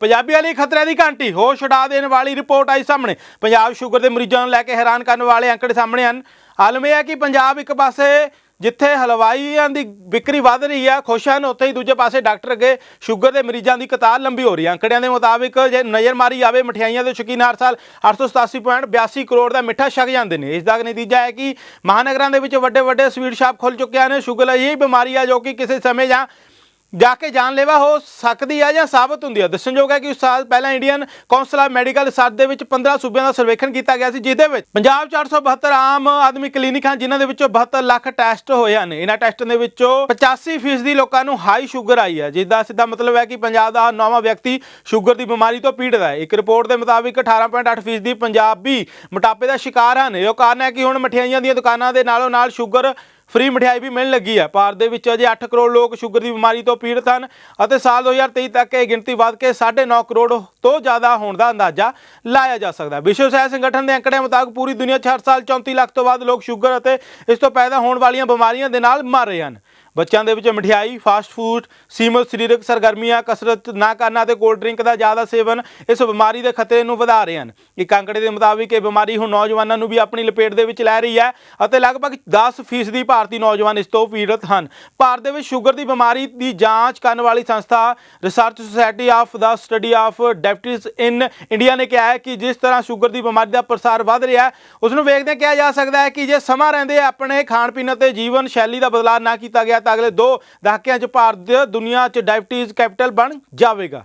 ਪੰਜਾਬੀਆਂ ਲਈ ਖਤਰੇ ਦੀ ਘੰਟੀ ਹੋ ਉਡਾ ਦੇਣ ਵਾਲੀ ਰਿਪੋਰਟ ਆਈ ਸਾਹਮਣੇ। ਪੰਜਾਬ ਸ਼ੂਗਰ ਦੇ ਮਰੀਜ਼ਾਂ ਨੂੰ ਲੈ ਕੇ ਹੈਰਾਨ ਕਰਨ ਵਾਲੇ ਅੰਕੜੇ ਸਾਹਮਣੇ ਹਨ। ਆਲਮ ਇਹ ਹੈ ਕਿ ਪੰਜਾਬ ਇੱਕ ਪਾਸੇ ਜਿੱਥੇ ਹਲਵਾਈਆਂ ਦੀ ਵਿਕਰੀ ਵੱਧ ਰਹੀ ਹੈ ਖੁਸ਼ ਹਨ, ਉੱਥੇ ਹੀ ਦੂਜੇ ਪਾਸੇ ਡਾਕਟਰ ਅੱਗੇ ਸ਼ੂਗਰ ਦੇ ਮਰੀਜ਼ਾਂ ਦੀ ਕਤਾਰ ਲੰਬੀ ਹੋ ਰਹੀ ਹੈ ਅੰਕੜਿਆਂ ਦੇ ਮੁਤਾਬਿਕ ਜੇ ਨਜ਼ਰ ਮਾਰੀ ਜਾਵੇ, ਮਠਿਆਈਆਂ ਦੇ ਸ਼ੌਕੀਨ ਹਰ ਸਾਲ 887.82 ਕਰੋੜ ਦਾ ਮਿੱਠਾ ਛਕ ਜਾਂਦੇ ਨੇ। ਇਸ ਦਾ ਨਤੀਜਾ ਹੈ ਕਿ ਮਹਾਨਗਰਾਂ ਦੇ ਵਿੱਚ ਵੱਡੇ ਵੱਡੇ ਸਵੀਟ ਸ਼ਾਪ ਖੁੱਲ ਚੁੱਕੇ ਹਨ। ਸ਼ੂਗਰ ਇਹ ਬਿਮਾਰੀ ਆ ਜੋ ਕਿ ਕਿਸੇ ਸਮੇਂ ਜਾਂ ਜਾ ਕੇ ਜਾਨਲੇਵਾ ਹੋ ਸਕਦੀ ਹੈ ਜਾਂ ਸਾਬਤ ਹੁੰਦੀ ਹੈ ਦੱਸਣਯੋਗ ਹੈ ਕਿ ਉਸ ਸਾਲ ਪਹਿਲਾਂ Indian council of medical research ਦੇ ਵਿੱਚ 15 ਸੂਬਿਆਂ ਦਾ ਸਰਵੇਖਣ ਕੀਤਾ ਗਿਆ ਸੀ, ਜਿਹਦੇ ਵਿੱਚ ਪੰਜਾਬ 'ਚ 872 ਆਮ ਆਦਮੀ ਕਲੀਨਿਕ ਹਨ, ਜਿਨ੍ਹਾਂ ਦੇ ਵਿੱਚੋਂ 72 ਲੱਖ ਟੈਸਟ ਹੋਏ ਹਨ। ਇਹਨਾਂ ਟੈਸਟਾਂ ਦੇ ਵਿੱਚੋਂ 85% ਲੋਕਾਂ ਨੂੰ ਹਾਈ ਸ਼ੂਗਰ ਆਈ ਹੈ ਜਿਸ ਦਾ ਸਿੱਧਾ ਮਤਲਬ ਹੈ ਕਿ ਪੰਜਾਬ ਦਾ ਨੌਵਾਂ ਵਿਅਕਤੀ ਸ਼ੂਗਰ ਦੀ ਬਿਮਾਰੀ ਤੋਂ ਪੀੜਤ ਹੈ। ਇੱਕ ਰਿਪੋਰਟ ਦੇ ਮੁਤਾਬਿਕ 18.8% ਦੀ ਪੰਜਾਬੀ ਮੋਟਾਪੇ ਦਾ ਸ਼ਿਕਾਰ ਹਨ। ਇਹ ਕਾਰਨ ਹੈ ਕਿ ਹੁਣ ਮਠਿਆਈਆਂ ਦੀਆਂ ਦੁਕਾਨਾਂ ਦੇ ਨਾਲੋਂ ਨਾਲ ਸ਼ੂਗਰ ਫ੍ਰੀ ਮਠਿਆਈ ਵੀ ਮਿਲਣ ਲੱਗੀ ਹੈ। ਭਾਰਤ ਦੇ ਵਿੱਚ ਅਜੇ 8 ਕਰੋੜ ਲੋਕ ਸ਼ੂਗਰ ਦੀ ਬਿਮਾਰੀ ਤੋਂ ਪੀੜਤ ਹਨ ਅਤੇ ਸਾਲ 2023 ਤੱਕ ਇਹ ਗਿਣਤੀ ਵੱਧ ਕੇ 9.5 ਕਰੋੜ ਤੋਂ ਜ਼ਿਆਦਾ ਹੋਣ ਦਾ ਅੰਦਾਜ਼ਾ ਲਾਇਆ ਜਾ ਸਕਦਾ ਹੈ। ਵਿਸ਼ਵ ਸਿਹਤ ਸੰਗਠਨ ਦੇ ਅੰਕੜਿਆਂ ਮੁਤਾਬਕ ਪੂਰੀ ਦੁਨੀਆ 'ਚ ਹਰ ਸਾਲ 34 ਲੱਖ ਤੋਂ ਵੱਧ ਲੋਕ ਸ਼ੂਗਰ ਅਤੇ ਇਸ ਤੋਂ ਪੈਦਾ ਹੋਣ ਵਾਲੀਆਂ ਬਿਮਾਰੀਆਂ ਦੇ ਨਾਲ ਮਰ ਰਹੇ ਹਨ। ਬੱਚਿਆਂ ਦੇ ਵਿੱਚ ਮਠਿਆਈ ਫਾਸਟ ਫੂਡ ਸੀਮਤ ਸਰੀਰਕ ਸਰਗਰਮੀਆਂ, ਕਸਰਤ ਨਾ ਕਰਨਾ ਅਤੇ ਕੋਲਡ ਡਰਿੰਕ ਦਾ ਜ਼ਿਆਦਾ ਸੇਵਨ ਇਸ ਬਿਮਾਰੀ ਦੇ ਖਤਰੇ ਨੂੰ ਵਧਾ ਰਹੇ ਹਨ। ਇੱਕ ਅੰਕੜੇ ਦੇ ਮੁਤਾਬਿਕ ਇਹ ਬਿਮਾਰੀ ਹੁਣ ਨੌਜਵਾਨਾਂ ਨੂੰ ਵੀ ਆਪਣੀ ਲਪੇਟ ਦੇ ਵਿੱਚ ਲੈ ਰਹੀ ਹੈ ਅਤੇ ਲਗਭਗ 10% ਦੀ ਭਾਰਤੀ ਨੌਜਵਾਨ ਇਸ ਤੋਂ ਪੀੜਤ ਹਨ। ਭਾਰਤ ਦੇ ਵਿੱਚ ਸ਼ੂਗਰ ਦੀ ਬਿਮਾਰੀ ਦੀ ਜਾਂਚ ਕਰਨ ਵਾਲੀ ਸੰਸਥਾ research society of the study of diabetes in India ਨੇ ਕਿਹਾ ਹੈ ਕਿ ਜਿਸ ਤਰ੍ਹਾਂ ਸ਼ੂਗਰ ਦੀ ਬਿਮਾਰੀ ਦਾ ਪ੍ਰਸਾਰ ਵੱਧ ਰਿਹਾ ਹੈ ਉਸ ਨੂੰ ਵੇਖਦੇ ਕਿਹਾ ਜਾ ਸਕਦਾ ਹੈ ਕਿ ਜੇ ਸਮਾਂ ਰਹਿੰਦੇ ਆਪਣੇ ਖਾਣ ਪੀਣ ਅਤੇ ਜੀਵਨ ਸ਼ੈਲੀ ਦਾ ਬਦਲਾਅ ਨਾ ਕੀਤਾ ਗਿਆ ਤਾਂ ਅਗਲੇ ਦੋ ਦਹਾਕਿਆਂ 'ਚ ਭਾਰਤ ਦੁਨੀਆ 'ਚ ਡਾਇਬਟੀਜ਼ ਕੈਪੀਟਲ ਬਣ ਜਾਵੇਗਾ।